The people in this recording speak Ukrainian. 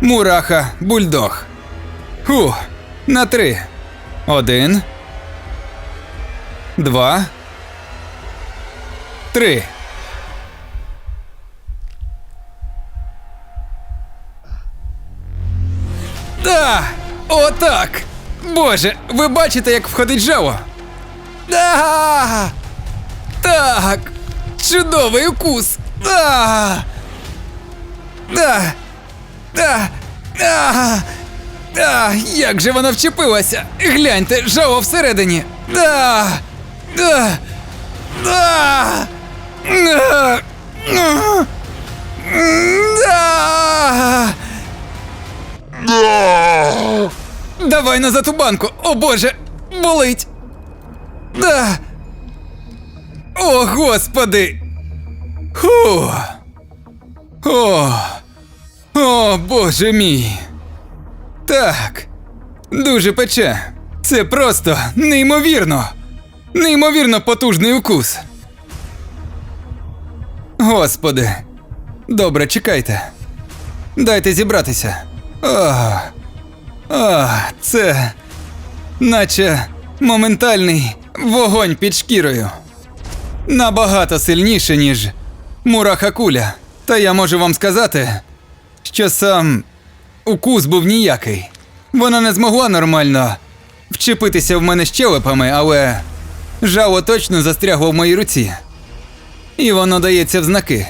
Мураха бульдог. Фу, на три. Один. Два. Три. Да! Отак! Боже, ви бачите, як входить жаво? Да! Так! Чудовий укус! Да! Да! Да! Да! Да! Як же вона вчепилася! Гляньте, жаво всередині! Да! Да! Да! Да! Да! Давай назад у банку! О боже! Болить! Да! О, господи! Фу! О! О, боже мій! Так. Дуже пече. Це просто неймовірно. Неймовірно потужний укус. Господи. Добре, чекайте. Дайте зібратися. О, о, це наче моментальний вогонь під шкірою. Набагато сильніше, ніж мураха куля. Та я можу вам сказати, що сам укус був ніякий. Вона не змогла нормально вчепитися в мене щелепами, але жало точно застрягло в моїй руці. І воно дається в знаки.